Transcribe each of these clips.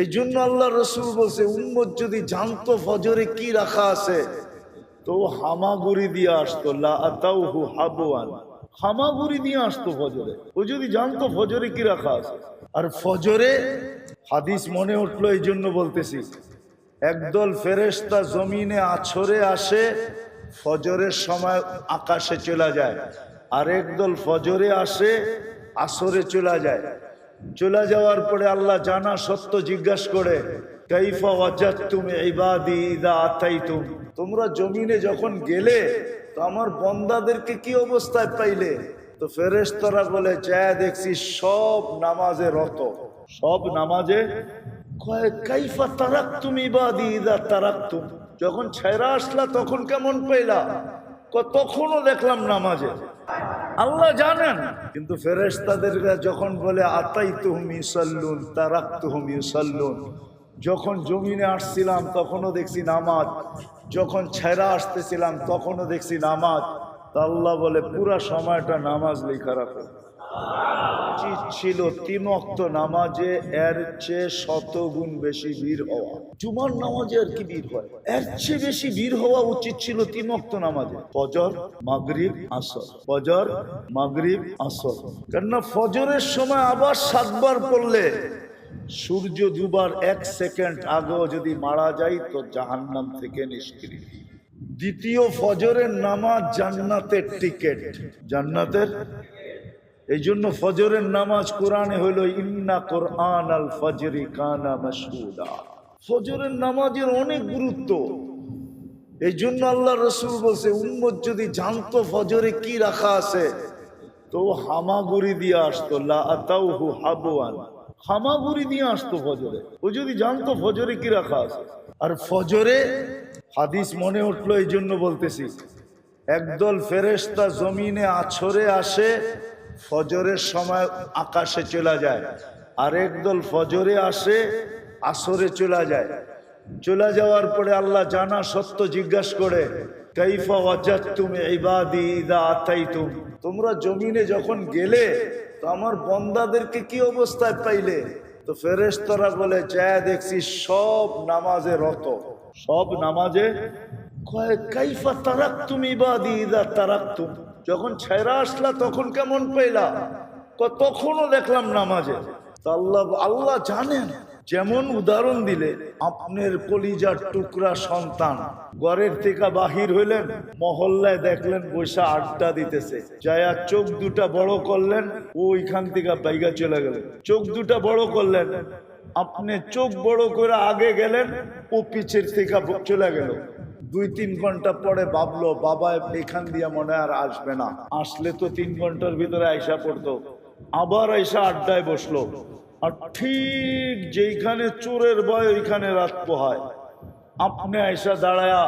এই জন্য আল্লাহ রসুল বলছে, উম্মত যদি জানতো ফজরে কি রাখা আছে, তো হামাগুড়ি দিয়ে আসতো হাবওয়ান। হামাগুড়ি দিয়ে আসতো ফজরে। ও যদি জানতো ফজরে কি রাখা আছে। আর ফজরে হাদিস মনে উঠল এই জন্য বলতেছি, একদল ফেরেশতা জমিনে আছরে আসে, ফজরের সময় আকাশে চলে যায়। আর একদল ফজরে আসে, আসরে চলে যায়। চলে যাওয়ার পরে আল্লাহ জানা সত্য জিজ্ঞাসা করে, কাইফা আতাইতুম? তোমরা জমিনে যখন গেলে, তো আমার বন্দাদেরকে কি অবস্থায় পাইলে? তো ফেরেশতারা বলে যায় দেখছি সব নামাজে রত। সব নামাজে কাইফা তারাকতুম ইবাদি ইদা তারাকতুম? যখন ছেড়া আসলা, তখন কেমন পাইলা? তখনও দেখলাম নামাজে। আল্লাহ জানেন। কিন্তু ফেরেশতাদের যখন বলে আতাই তুহম ইসাল্লুন তারাক তুহম ইসাল্লুন যখন জমিনে আসছিলাম, তখনও দেখছি নামাজ। যখন ছেড়া আসতেছিলাম, তখনও দেখছি নামাজ। তা আল্লাহ বলে, পুরা সময়টা নামাজ লেখা রাখো। উচিত ছিল তিন অক্ত নামাজে এর চেয়ে শত গুণ বেশি ভিড় হওয়া। জুমার নামাজে আর কি ভিড় হয়? এর চেয়ে বেশি ভিড় হওয়া উচিত ছিল তিন অক্ত নামাজে। ফজর, মাগরিব, আসর। ফজর, মাগরিব, আসর। কেননা ফজরের সময় আবার সাতবার পড়লে সূর্য দুবার এক সেকেন্ড আগেও যদি মারা যায় তো জাহান্নাম থেকে নিষ্ক্রিয়। দ্বিতীয় ফজরের নামাজ জান্নাতের টিকেট। জান্নাতের এই জন্য ফজরের নামাজ কোরআনে হলো ইন্না কোরআন আল ফজরি কানা মাসুদা ফজরের নামাজের অনেক গুরুত্ব। এই জন্য আল্লাহ রসুল বলছে, উম্মত যদি জানতো ফজরে কি রাখা আছে, তো হামাগুড়ি দিয়ে আসতো, লা আতাউহু হাবওয়ান। হামাগুড়ি দিয়ে আসতো ফজরে। ও যদি জানতো ফজরে কি রাখা আছে। আর ফজরে হাদিস মনে উঠল এই জন্য বলতেছি, একদল ফেরেশতা জমিনে আছরে আসে ফজরের সময় আকাশে চলে যায়। আর একদল ফজরে আসে, আসরে চলে যায়। চলে যাওয়ার পরে আল্লাহ জানা সত্য জিজ্ঞাসা করে, কাইফা ওয়াজাতুম ইবাদি ইদা আতাইতুম? তোমরা জমিনে যখন গেলে, তো আমার বন্দাদেরকে কি অবস্থায় পাইলে? তো ফেরেশতারা বলে যায় দেখছি সব নামাজে রত। সব নামাজে কয়, কাইফা তারাকতুম ইবাদি ইদা তারাকতুম? যখন ছেড়া আসলা, তখন কেমন কয় তখনও দেখলাম নামাজে। আল্লাহ আল্লাহ জানেন, যেমন উদাহরণ দিলে, আপনার কলিজার টুকরা সন্তান ঘরের থেকে বাহির হইলেন, মহল্লায় দেখলেন বৈশা আড্ডা দিতেছে। যায়া চোখ দুটা বড় করলেন, ওইখান থেকে বাইগা চলে গেলেন চোখ দুটা বড় করলেন, আপনি চোখ বড় করে আগে গেলেন, ও পিছের থেকে চলে গেল। দুই তিন ঘণ্টা পরে ভাবলো, বাবা, এখান দিয়ে মনে আর আসবে না। আসলে তো তিন ঘণ্টার ভিতরে আয়সা পড়তো। আবার আয়সা আড্ডায় বসল। আর ঠিক যেইখানে চোরের ভয়, ওইখানে রাত পোহায়। আপনি আয়সা দাঁড়ায়া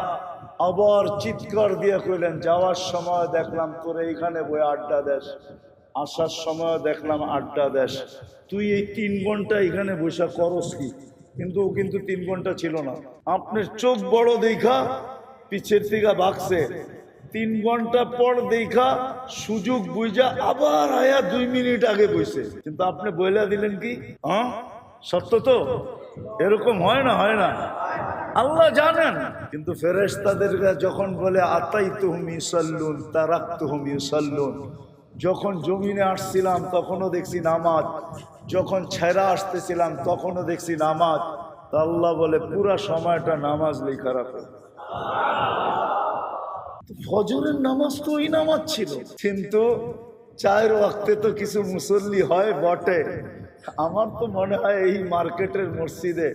আবার চিৎকার দিয়ে কইলেন, যাওয়ার সময় দেখলাম তোর এইখানে বই আড্ডা দেশ আসার সময় দেখলাম আড্ডা দেশ তুই এই তিন ঘণ্টা এখানে বসে করস কি? কিন্তু ও কিন্তু তিন ঘণ্টা ছিল না। আপনার চোখ বড় দেখা পিছের থেকে বাগছে তিন ঘণ্টা পর দেখা সুযোগ বুঝা আবার আয়া দুই মিনিট আগে বসে কিন্তু আপনি বইলা দিলেন কি? হ্যাঁ? সত্য তো? এরকম হয় না হয় না। আল্লাহ জানেন। কিন্তু ফেরেশতাদের যখন বলে আতাই তুহুম সাল্লুন তারাক তুহুম ইসাল্লুন যখন জমিনে আসছিলাম, তখনও দেখছি নামাজ। যখন ছেড়া আসতেছিলাম, তখনও দেখছি নামাজ। তা আল্লাহ বলে, পুরা সময়টা নামাজ লেখা রাখো। ফজরের নামাজ তো ওই নামাজ ছিল। কিন্তু চায়ের ওয়াক্তে তো কিছু মুসল্লি হয় বটে। আমার তো মনে হয় এই মার্কেটের মসজিদে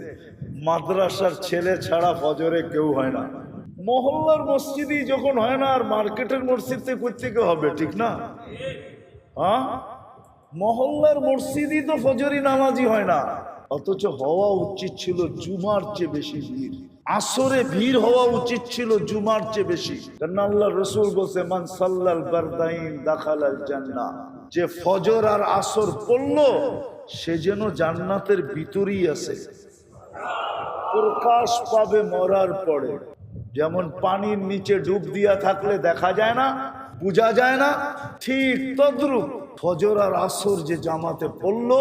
মাদ্রাসার ছেলে ছাড়া ফজরে কেউ হয় না। মহল্লার মসজিদই যখন হয় না, আর মার্কেটের মসজিদে কোথেকে হবে, ঠিক না? হ্যাঁ? মহল্লার মসজিদই তো ফজরি নামাজই হয় না। অথচ হওয়া উচিত ছিল জুমার চেয়ে বেশি ভিড়। আসরে ভিড় হওয়া উচিত ছিল জুমার চেয়ে বেশি। আল্লাহ রসুল বলছে, মান সাল্লাল বারদাইন দাখালাল জান্নাহ। যে ফজর আর আসর পড়ল, সে যেন জান্নাতের ভিতরেই আছে। প্রকাশ পাবে মরার পরে। যেমন পানির নিচে ডুব দিয়া থাকলে দেখা যায় না, বোঝা যায় না, ঠিক তদ্রুপ ফজর আর আসর যে জামাতে পড়ল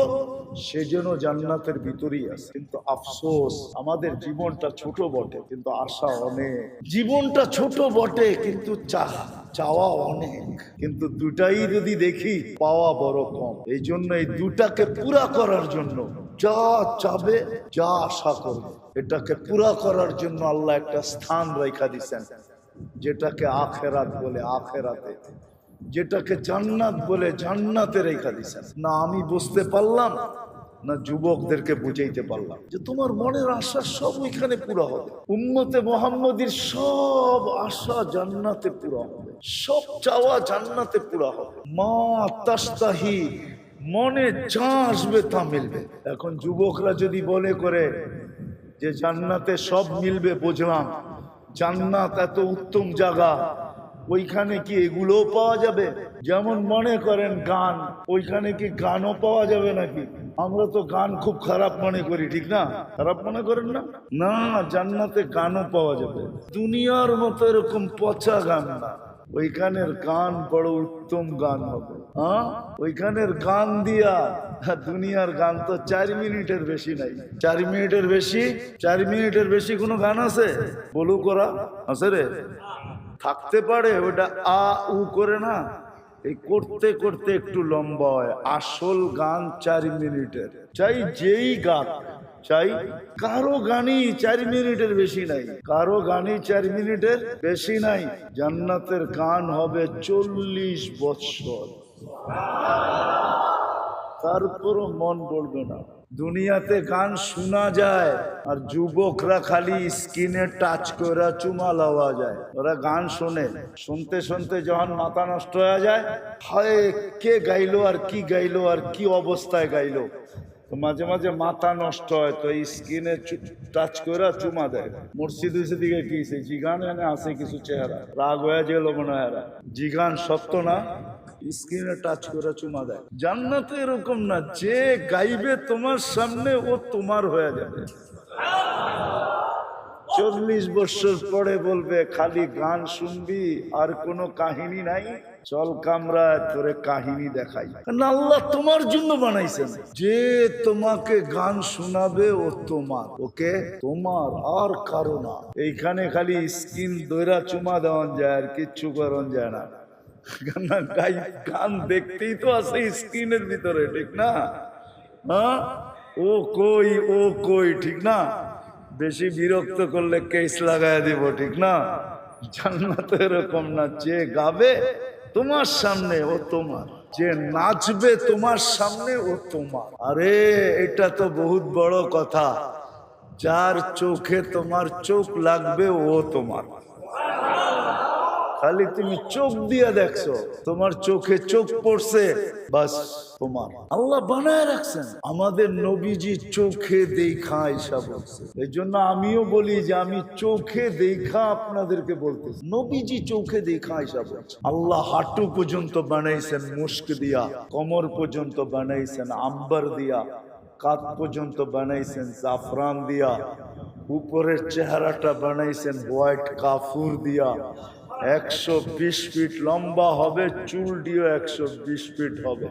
সে যেন জান্নাতের ভিতরেই আছে। কিন্তু আফসোস, আমাদের জীবনটা ছোট বটে, কিন্তু আশা অনেক। জীবনটা ছোট বটে, কিন্তু চাহ চাওয়া অনেক। কিন্তু দুটাই যদি দেখি, পাওয়া বড় কম। এই জন্য এই দুটাকে পুরা করার জন্য যা চাবে, যা আশা করবে, এটাকে পুরা করার জন্য আল্লাহ একটা স্থান রেখা দিছেন, যেটাকে আখেরাত বলে, আখেরাতে। যেটাকে জান্নাত বলে জান্নাতে রেখা দিছেন না আমি বুঝতে পারলাম, না যুবকদেরকে বুঝাইতে পারলাম। যে তোমার মনের আশা সব ওইখানে পুরো হবে। উম্মতে মোহাম্মদীর সব আশা জান্নাতে পুরো হবে। সব চাওয়া জান্নাতে পুরো হবে। মা তাস্তাহি, মনে যা আসবে তা মিলবে। এখন যুবকরা যদি বলে করে যে জান্নাতে সব মিলবে, বুঝলাম। জান্নাত এত উত্তম জায়গা ওইখানে কি এগুলোও পাওয়া যাবে? যেমন মনে করেন গান, ওইখানে কি গানও পাওয়া যাবে নাকি? আমরা তো গান খুব খারাপ মনে করি, ঠিক না? খারাপ মনে করেন না? না, জান্নাতে গানও পাওয়া যাবে। দুনিয়ার মতো এরকম পচা গান না। ওইখানের গান বড় উত্তম গান হবে। হ্যাঁ? ওইখানের গান দিয়া দুনিয়ার গান তো চার মিনিটের বেশি নাই। চার মিনিটের বেশি? চার মিনিটের বেশি কোনো গান আছে? বলু করা আছে রে? থাকতে পারে, ওটা আ, উ করে না। এই করতে করতে একটু লম্বা হয়। আসল গান চার মিনিটের। চাই যেই গান চাই কারও গানই চার মিনিটের বেশি নাই। কারও গানই চার মিনিটের বেশি নাই। জান্নাতের গান হবে চল্লিশ বৎসর। তারপরও মন বলবে না। দুনিয়াতে গান শোনা যায়, আর যুবকরা খালি স্কিনে টাচ করে চুমা লওয়া যায়। ওরা গান শোনে, শুনতে শুনতে যখন মাথা নষ্ট হয়ে যায়, হয়, কে গাইলো আর কি গাইলো আর কি অবস্থায় গাইলো। তো মাঝে মাঝে মাথা নষ্ট হয়, তো এই স্কিনে টাচ করে চুমা দেয়। মসজিদ দিকে কি সে জিগান এনে আছে কিছু চেহারা। রাগ হয়ে মনে হয় এরা। জিগান সত্য না? স্ক্রিনে টাচ করে চুমা দেয়। জান্নাতে এরকম না, যে গাইবে তোমার সামনে, ও তোমার হয়ে যাবে। চল্লিশ বছর পরে বলবে, খালি গান শুনবি, আর কোনো কাহিনী নাই। চল কামরায় তোরে কাহিনী দেখাই। আল্লাহ তোমার জন্য বানাইছেন। যে তোমাকে গান শোনাবে, ও তোমার। ওকে? তোমার, আর কারও না। এইখানে খালি স্কিন দৈরা চুমা দেওয়ান যায়, আর কিচ্ছু করন যায় না। গান দেখতেই তো আছে স্ক্রিনের ভিতরে, ঠিক না? ও কই ও কই, ঠিক না? বেশি বিরক্ত করলে কেস দিব, ঠিক না? জান্নাত এরকম না, যে গাবে তোমার সামনে ও তোমার, যে নাচবে তোমার সামনে ও তোমার। আরে, এটা তো বহুত বড় কথা, যার চোখে তোমার চোখ লাগবে ও তোমার। খালি তুমি চোখ দিয়ে দেখছ, তোমার চোখে চোখ পড়ছে, বাস তোমার। আল্লাহ বানায় রাখছেন। আমাদের নবীজি চোখে দেখা হিসাব এই জন্য আমিও বলি যে আমি চোখে দেখা আপনাদেরকে বলতে নবীজি চোখে দেখা হিসাব আল্লাহ হাঁটু পর্যন্ত বানাইছেন মুস্ক দিয়া, কমর পর্যন্ত বানাইছেন আম্বার দিয়া কাত পর্যন্ত বানাইছেন জাফরান দিয়া, উপরের চেহারাটা বানাইছেন হোয়াইট কাফুর দিয়া একশো বিশ ফিট লম্বা হবে চুল দিয়েও একশো বিশ ফিট হবে।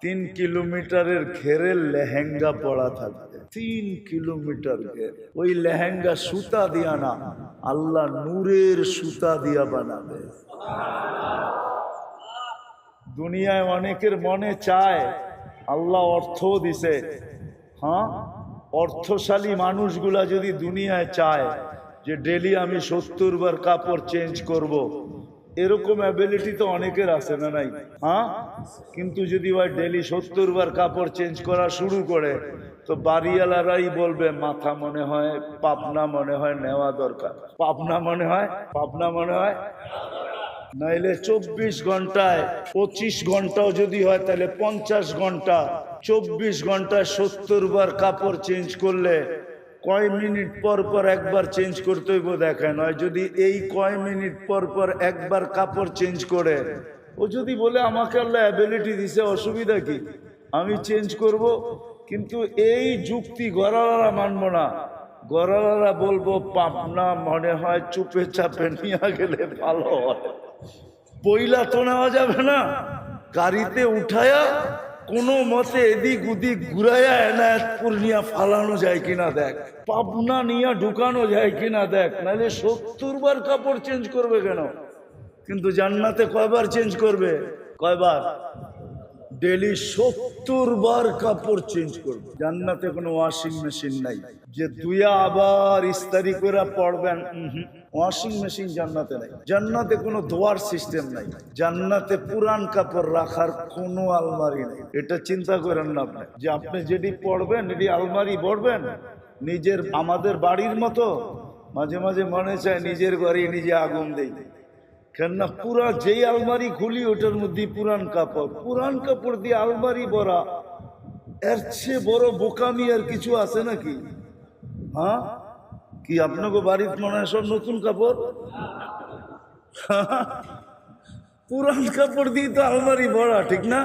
তিন কিলোমিটারের ঘেরে লেহেঙ্গা পড়া থাকবে। তিন কিলোমিটার ঘের। ওই লেহেঙ্গা সুতা দিয়া না, আল্লাহ নূরের সুতা দিয়া বানাবে। দুনিয়ায় অনেকের মনে চায়, আল্লাহ অর্থ দিছে। হ্যাঁ? অর্থশালী মানুষগুলা যদি দুনিয়ায় চায় যে ডেলি আমি সত্তর বার কাপড় চেঞ্জ করব। এরকম অ্যাবিলিটি তো অনেকের আছে না নাই? হ্যাঁ? কিন্তু যদি ভাই ডেলি সত্তর বার কাপড় চেঞ্জ করা শুরু করে, তো বাড়িওয়ালারাই বলবে, মাথা মনে হয়, পাবনা মনে হয় নেওয়া দরকার। পাবনা মনে হয়? পাবনা মনে হয়? নাইলে চব্বিশ ঘন্টায়, পঁচিশ ঘন্টাও যদি হয়, তাহলে পঞ্চাশ ঘণ্টা। চব্বিশ ঘন্টায় সত্তর বার কাপড় চেঞ্জ করলে কয় মিনিট পর পর একবার চেঞ্জ করতে হইব দেখে নয় যদি এই কয় মিনিট পর পর একবার কাপড় চেঞ্জ করে, ও যদি বলে আমাকে আল্লাহ অ্যাবিলিটি দিছে, অসুবিধা কি? আমি চেঞ্জ করব, কিন্তু এই যুক্তি গড়ালারা মানবো না। গড়ালারা বলব পাবনা মনে হয় চুপে চাপে নিয়ে গেলে ভালো হয়। পইলা তো নেওয়া যাবে না। গাড়িতে উঠায়া কোনো মতে এদিক ওদিক ঘুরাইয়া এনায়তপুর নিয়ে ফালানো যায় কিনা দেখ। পাবনা নিয়ে ঢুকানো যায় কিনা দেখ। নাহলে সত্তর বার কাপড় চেঞ্জ করবে কেন? কিন্তু জান্নাতে কয়বার চেঞ্জ করবে? কয়বার? ডেলি সত্তর বার কাপড় চেঞ্জ করবে। জান্নাতে কোনো ওয়াশিং মেশিন নাই। যে দুইয়া আবার ইস্তারি করে পড়বেন ওয়াশিং মেশিন জান্নাতে নাই। জান্নাতে কোনো ধোয়ার সিস্টেম নাই। জান্নাতে পুরান কাপড় রাখার কোনো আলমারি নেই। এটা চিন্তা করেন না আপনি। যে আপনি যেটি পড়বেন এটি আলমারি পড়বেন নিজের, আমাদের বাড়ির মতো, মাঝে মাঝে মনে চায় নিজের ঘরে নিজে আগুন দেই। কেননা পুরা যেই আলমারি খুলি, ওটার মধ্যে পুরান কাপড়। পুরান কাপড় দিয়ে আলমারি ভরা, এর চেয়ে বড় বোকামি আর কিছু আছে নাকি? হ্যাঁ? কি আপনাকে বাড়িতে মনে হয় সব নতুন কাপড়? পুরান কাপড় দিয়ে তো আলমারি ভরা, ঠিক না?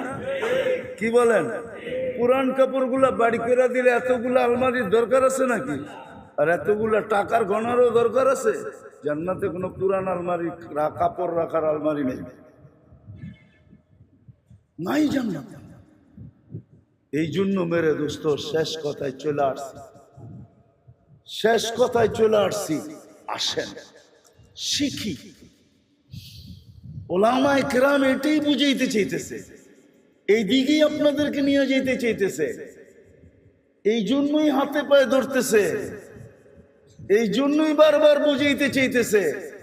কি বলেন? পুরান কাপড়গুলা বাড়ি করে দিলে এতগুলো আলমারির দরকার আছে নাকি? আর এতগুলা টাকার গণারও দরকার আছে? জান্নাতে কোনো পুরান আলমারি কাপড় রাখার আলমারি নেই। নাই জান্নাতে। এই জন্য মেরে দোস্ত, শেষ কথায় চলে আসছি। শেষ কথায় চলে আসছি। আসেন। শিখি। ওলামায় কেরাম এটাই বুঝাইতে চাইতেছে। এই দিকেই আপনাদেরকে নিয়ে যেতে চাইতেছে। এই জন্যই হাতে পায়ে ধরতেছে। এই জন্যই বারবার বুঝাইতে চাইতেছে।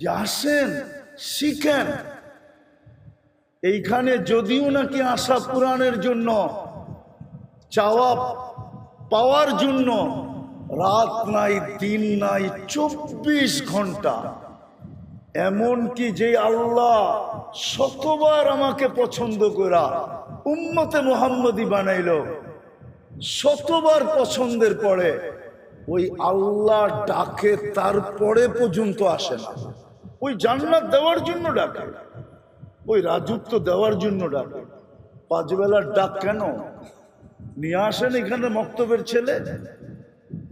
যে আসেন, শিখেন। এইখানে যদিও নাকি আশা পুরাণের জন্য, চাওয়া পাওয়ার জন্য রাত নাই, দিন নাই, চব্বিশ ঘণ্টা। এমন কি যে আল্লাহ শতবার আমাকে পছন্দ করা উম্মতে মোহাম্মদী বানাইল, শতবার পছন্দের পরে ওই আল্লাহ ডাকে তারপরে পর্যন্ত আসে না। ওই জান্নাত দেওয়ার জন্য ডাকে, ওই রাজত্ব দেওয়ার জন্য ডাকে। পাঁচবেলার ডাক কেন? নিয়ে আসেন এখানে মক্তবের ছেলে?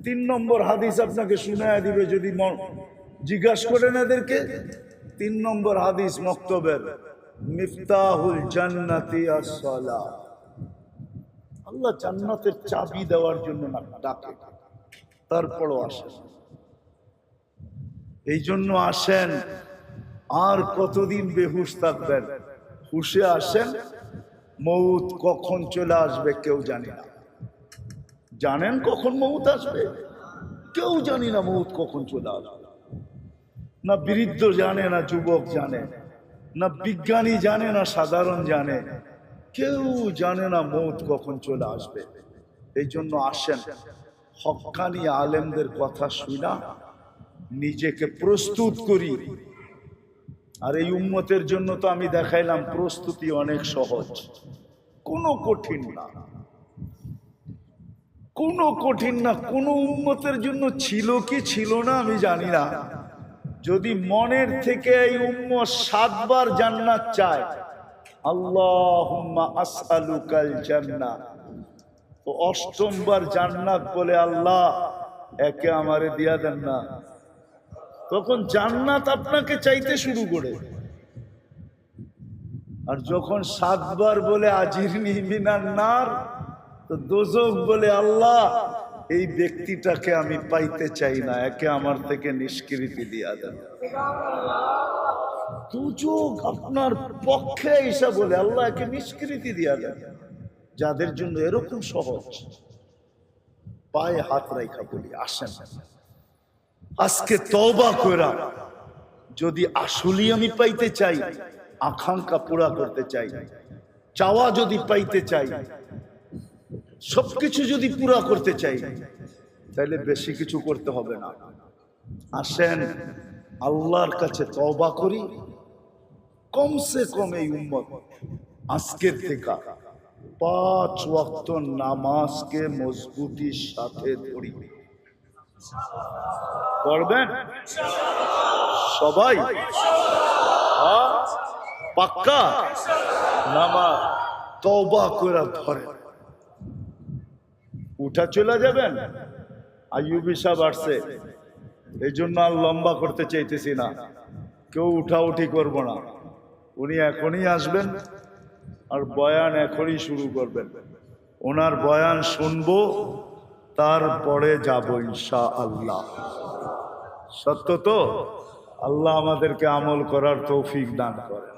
তিন নম্বর হাদিস আপনাকে শুনায় দিবে যদি জিজ্ঞাসা করেন এদেরকে। তিন নম্বর হাদিস মক্তবের, মিফতাহুল জান্নাতি আসসালাহ আল্লাহ জান্নাতের চাবি দেওয়ার জন্য না, ডাকে। তারপরও আসেন। এই জন্য আসেন, আর কতদিন বেহুশ থাকবেন? হুশে আসেন, মৌত কখন চলে আসবে কেউ জানি না। জানেন কখন মৌত আসবে? কেউ জানি না মৌত কখন চলে আসবে। না বৃদ্ধ জানে, না যুবক জানে, না বিজ্ঞানী জানে, না সাধারণ জানে, কেউ জানে না মৌত কখন চলে আসবে। এই জন্য আসেন। হকানি আলেমদের কথা শুনা নিজেকে প্রস্তুত করি। আর এই উম্মতের জন্য তো আমি দেখাইলাম, প্রস্তুতি অনেক সহজ। কোনো কঠিন না। কোনো কঠিন না, কোনো উম্মতের জন্য ছিল কি ছিল না আমি জানি না। যদি মনের থেকে এই উম্মত সাতবার জান্নাত চায়, আল্লাহুম্মা তো অষ্টমবার জান্নাত বলে আল্লাহ একে আমারে দিয়া দেন না। তখন জান্নাত আপনাকে চাইতে শুরু করে। আর যখন সাতবার বলে আজির মিনার নার তো দোজক বলে, আল্লাহ, এই ব্যক্তিটাকে আমি পাইতে চাই না, একে আমার থেকে নিষ্কৃতি দিয়া দেন। দুযোগ আপনার পক্ষে এসে বলে, আল্লাহ, একে নিষ্কৃতি দিয়া দেন। যাদের জন্য এরকম সহজ, পায়ে হাত রাইখা বলি, আসেন। আজকে তবা করা যদি আসলে আমি পাইতে চাই, আকাঙ্ক্ষা পুরা করতে চাই, চাওয়া যদি পাইতে চাই সবকিছু যদি পুরা করতে চাই তাহলে বেশি কিছু করতে হবে না। আসেন, আল্লাহর কাছে তওবা করি। কমসে কম এই উম্মত আজকের থেকে পাঁচ ওয়াক্ত নামাজকে মজবুতির সাথে ধরি। পড়বেন সবাই? হ্যাঁ? পাক্কা? নামাজ। তওবা করে ধরে উঠা চলে যাবেন? আইয়ুবি সাহেব আসছে। এই জন্য আর লম্বা করতে চাইতেছি না। কেউ উঠা উঠি করব না। উনি এখনই আসবেন আর বয়ান এখনই শুরু করবেন। ওনার বয়ান শুনব, তারপরে যাব ইনশা আল্লাহ সত্য তো? আল্লাহ আমাদেরকে আমল করার তৌফিক দান করেন।